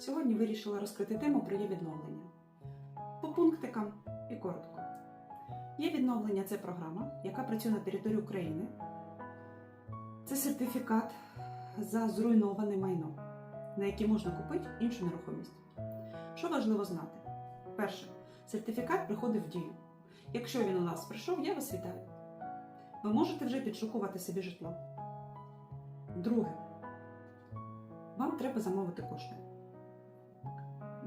Сьогодні вирішила розкрити тему про є відновлення. По пунктикам і коротко. Є відновлення це програма, яка працює на території України. Це сертифікат за зруйноване майно, на який можна купити іншу нерухомість. Що важливо знати? Перше, сертифікат приходить в дію. Якщо він у нас прийшов, я вас вітаю. Ви можете вже підшукувати собі житло. Друге, вам треба замовити кошти.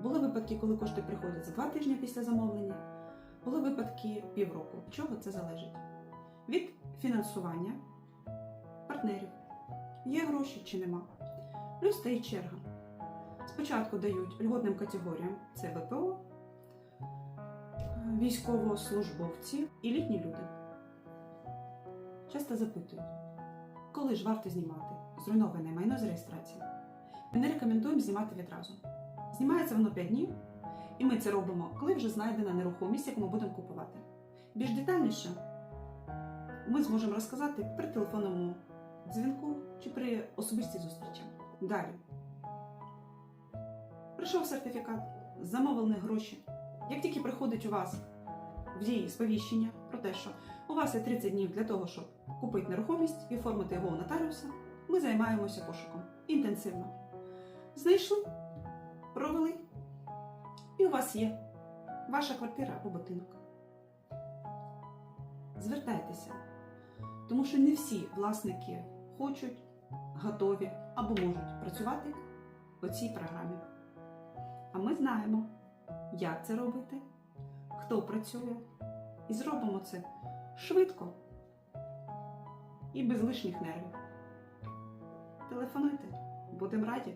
Були випадки, коли кошти приходять за два тижні після замовлення, були випадки півроку. Чого це залежить? Від фінансування партнерів. Є гроші чи нема. Плюс стоїть черга. Спочатку дають льготним категоріям це ВПО, військовослужбовці і літні люди. Часто запитують, коли ж варто знімати зруйноване майно з реєстрації. Ми не рекомендуємо знімати відразу. Знімається воно 5 днів, і ми це робимо, коли вже знайдена нерухомість, яку ми будемо купувати. Більш детальніше ми зможемо розказати при телефонному дзвінку чи при особистій зустрічі. Далі. Прийшов сертифікат, замовили гроші. Як тільки приходить у вас в дії сповіщення про те, що у вас є 30 днів для того, щоб купити нерухомість і оформити його у нотаріуса, ми займаємося пошуком інтенсивно. Знайшли, провели, і у вас є ваша квартира або будинок. Звертайтеся, тому що не всі власники хочуть, готові або можуть працювати по цій програмі. А ми знаємо, як це робити, хто працює, і зробимо це швидко і без лишніх нервів. Телефонуйте, будемо раді.